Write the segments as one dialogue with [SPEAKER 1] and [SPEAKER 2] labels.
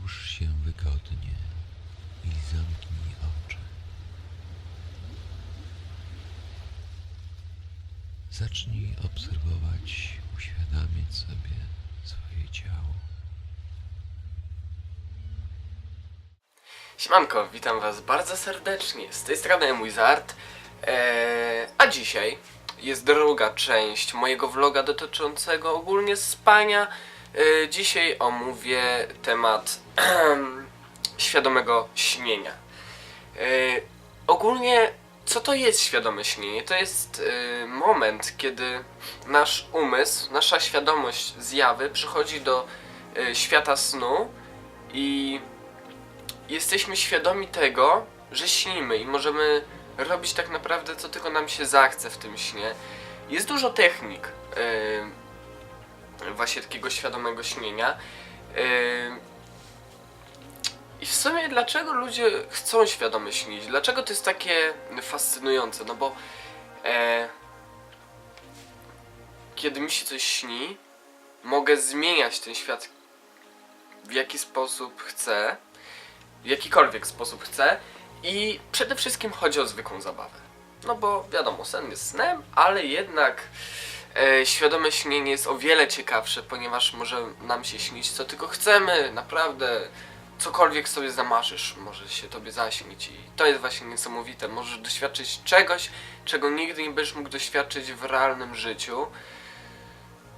[SPEAKER 1] Połóż się wygodnie i zamknij oczy. Zacznij obserwować, uświadamiać sobie swoje ciało.
[SPEAKER 2] Siemanko, witam was bardzo serdecznie. Z tej strony mój Zart. Eee, a dzisiaj jest druga część mojego vloga dotyczącego ogólnie spania. Eee, dzisiaj omówię temat świadomego śnienia. Eee, ogólnie, co to jest świadome śnienie? To jest e, moment, kiedy nasz umysł, nasza świadomość zjawy przychodzi do e, świata snu i jesteśmy świadomi tego, że śnimy i możemy robić tak naprawdę co tylko nam się zachce w tym śnie. Jest dużo technik właśnie takiego świadomego śnienia. Yy, I w sumie dlaczego ludzie chcą świadome śnić? Dlaczego to jest takie fascynujące? No bo e, kiedy mi się coś śni, mogę zmieniać ten świat w jaki sposób chcę w jakikolwiek sposób chcę i przede wszystkim chodzi o zwykłą zabawę. No bo wiadomo, sen jest snem, ale jednak świadome śnienie jest o wiele ciekawsze, ponieważ może nam się śnić co tylko chcemy, naprawdę. Cokolwiek sobie zamarzysz, może się tobie zaśnić. I to jest właśnie niesamowite. Możesz doświadczyć czegoś, czego nigdy nie będziesz mógł doświadczyć w realnym życiu.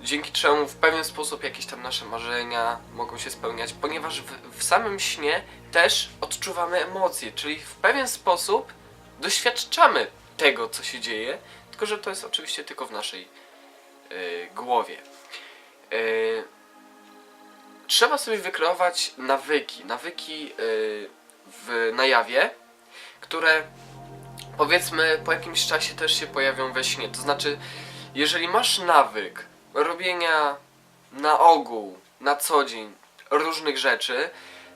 [SPEAKER 2] Dzięki czemu w pewien sposób jakieś tam nasze marzenia mogą się spełniać, ponieważ w, w samym śnie też odczuwamy emocje, czyli w pewien sposób doświadczamy tego, co się dzieje, tylko że to jest oczywiście tylko w naszej głowie. Yy, trzeba sobie wykreować nawyki, nawyki yy, w, na jawie, które powiedzmy po jakimś czasie też się pojawią we śnie. To znaczy, jeżeli masz nawyk robienia na ogół, na co dzień różnych rzeczy,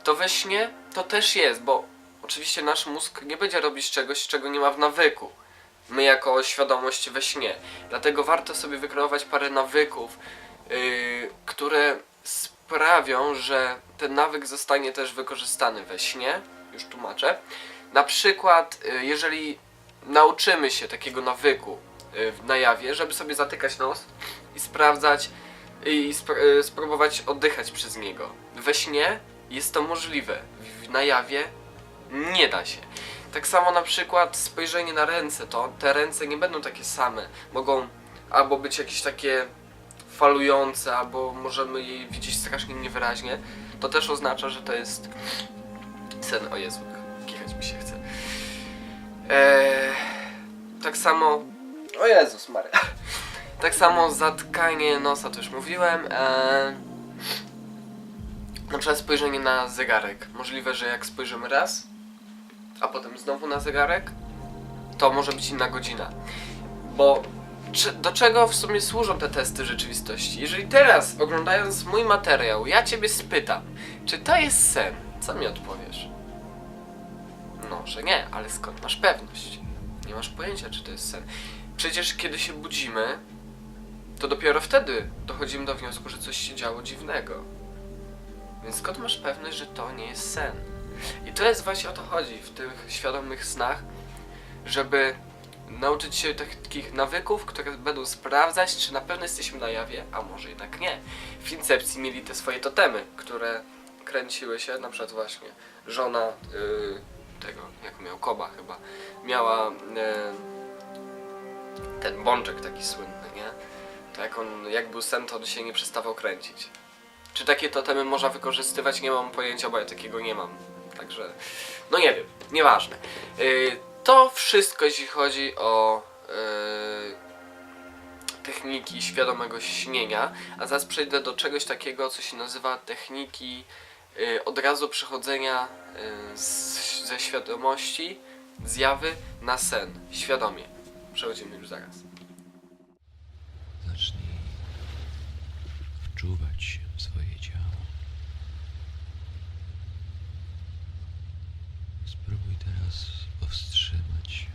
[SPEAKER 2] to we śnie to też jest, bo oczywiście nasz mózg nie będzie robić czegoś, czego nie ma w nawyku. My jako świadomość we śnie. Dlatego warto sobie wykreować parę nawyków, yy, które sprawią, że ten nawyk zostanie też wykorzystany we śnie. Już tłumaczę. Na przykład, yy, jeżeli nauczymy się takiego nawyku yy, na jawie, żeby sobie zatykać nos i sprawdzać i sp y, spróbować oddychać przez niego. We śnie jest to możliwe, w, na nie da się. Tak samo na przykład spojrzenie na ręce, to te ręce nie będą takie same. Mogą albo być jakieś takie falujące, albo możemy je widzieć strasznie niewyraźnie. To też oznacza, że to jest sen. O Jezu, kichać mi się chce. Eee, tak samo... O Jezus Maria. Tak samo zatkanie nosa, to już mówiłem. Eee, na przykład spojrzenie na zegarek. Możliwe, że jak spojrzymy raz, a potem znowu na zegarek, to może być inna godzina. Bo do czego w sumie służą te testy rzeczywistości? Jeżeli teraz, oglądając mój materiał, ja ciebie spytam, czy to jest sen, co mi odpowiesz? No, że nie, ale skąd masz pewność? Nie masz pojęcia, czy to jest sen. Przecież kiedy się budzimy, to dopiero wtedy dochodzimy do wniosku, że coś się działo dziwnego. Więc skąd masz pewność, że to nie jest sen? I to jest właśnie o to chodzi w tych świadomych snach, żeby nauczyć się takich nawyków, które będą sprawdzać, czy na pewno jesteśmy na jawie, a może jednak nie. W Incepcji mieli te swoje totemy, które kręciły się, na przykład właśnie żona yy, tego, jak miał Koba chyba, miała yy, ten bączek taki słynny, nie? To jak on, jak był sen, to on się nie przestawał kręcić. Czy takie totemy można wykorzystywać? Nie mam pojęcia, bo ja takiego nie mam. Także, no nie wiem, nieważne. Yy, to wszystko, jeśli chodzi o yy, techniki świadomego śnienia. A zaraz przejdę do czegoś takiego, co się nazywa techniki yy, od razu przechodzenia ze świadomości, zjawy na sen. Świadomie. Przechodzimy już zaraz.
[SPEAKER 1] Zacznij wczuwać się w swoje ciało. Spróbuj teraz powstrzymać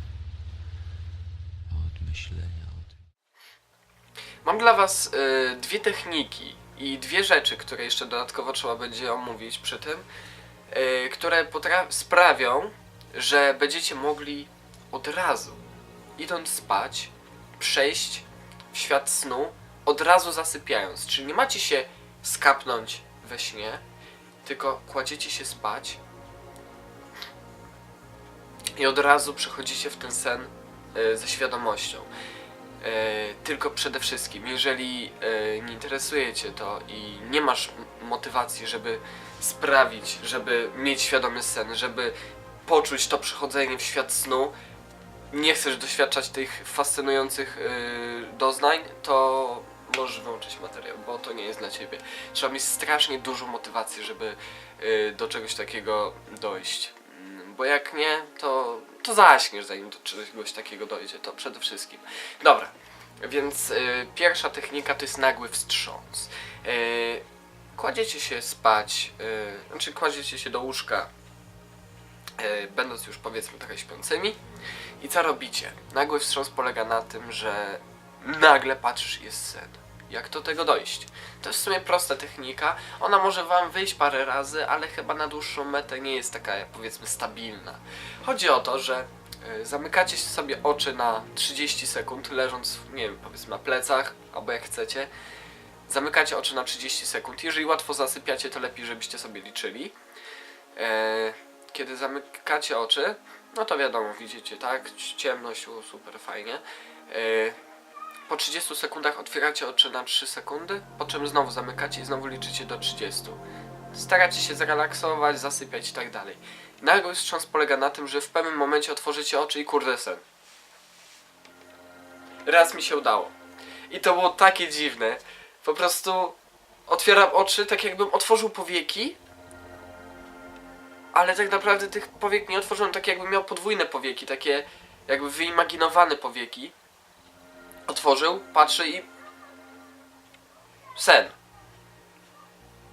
[SPEAKER 1] od myślenia o tym.
[SPEAKER 2] Mam dla Was y, dwie techniki. I dwie rzeczy, które jeszcze dodatkowo trzeba będzie omówić przy tym, yy, które sprawią, że będziecie mogli od razu, idąc spać, przejść w świat snu, od razu zasypiając. Czyli nie macie się skapnąć we śnie, tylko kładziecie się spać i od razu przechodzicie w ten sen e, ze świadomością. E, tylko przede wszystkim, jeżeli e, nie interesuje Cię to i nie masz motywacji, żeby sprawić, żeby mieć świadomy sen, żeby poczuć to przechodzenie w świat snu, nie chcesz doświadczać tych fascynujących doznań, to możesz wyłączyć materiał, bo to nie jest dla Ciebie. Trzeba mieć strasznie dużą motywację, żeby do czegoś takiego dojść. Bo jak nie, to, to zaśniesz zanim do czegoś takiego dojdzie, to przede wszystkim. Dobra, więc y, pierwsza technika to jest nagły wstrząs. Y, kładziecie się spać, y, znaczy kładziecie się do łóżka, y, będąc już powiedzmy trochę śpiącymi. I co robicie? Nagły wstrząs polega na tym, że nagle patrzysz jest sen. Jak do tego dojść? To jest w sumie prosta technika. Ona może wam wyjść parę razy, ale chyba na dłuższą metę nie jest taka powiedzmy stabilna. Chodzi o to, że y, zamykacie sobie oczy na 30 sekund, leżąc, nie wiem, powiedzmy na plecach, albo jak chcecie. Zamykacie oczy na 30 sekund. Jeżeli łatwo zasypiacie, to lepiej, żebyście sobie liczyli. E, Kiedy zamykacie oczy, no to wiadomo, widzicie, tak? Ciemność, super fajnie. Po 30 sekundach otwieracie oczy na 3 sekundy, po czym znowu zamykacie i znowu liczycie do 30. Staracie się zrelaksować, zasypiać i tak dalej. Nagły wstrząs polega na tym, że w pewnym momencie otworzycie oczy i kurde sen. Raz mi się udało. I to było takie dziwne. Po prostu otwieram oczy, tak jakbym otworzył powieki, ale tak naprawdę tych powiek nie otworzyłem, tak jakbym miał podwójne powieki, takie jakby wyimaginowane powieki. Otworzył, patrzę i... Sen.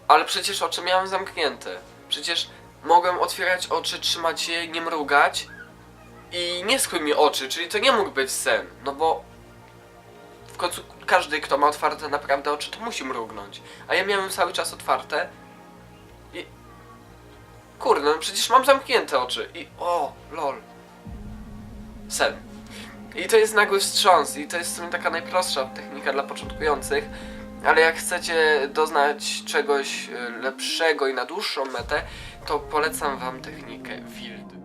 [SPEAKER 2] Ale przecież oczy miałem zamknięte. Przecież mogłem otwierać oczy, trzymać je, nie mrugać i nie schły mi oczy, czyli to nie mógł być sen, no bo w końcu każdy, kto ma otwarte naprawdę oczy, to musi mrugnąć. A ja miałem cały czas otwarte i... Kurde, no przecież mam zamknięte oczy i... O, lol. Sen. I to jest nagły wstrząs i to jest w sumie taka najprostsza technika dla początkujących, ale jak chcecie doznać czegoś e, lepszego i na dłuższą metę, to polecam wam technikę Wild.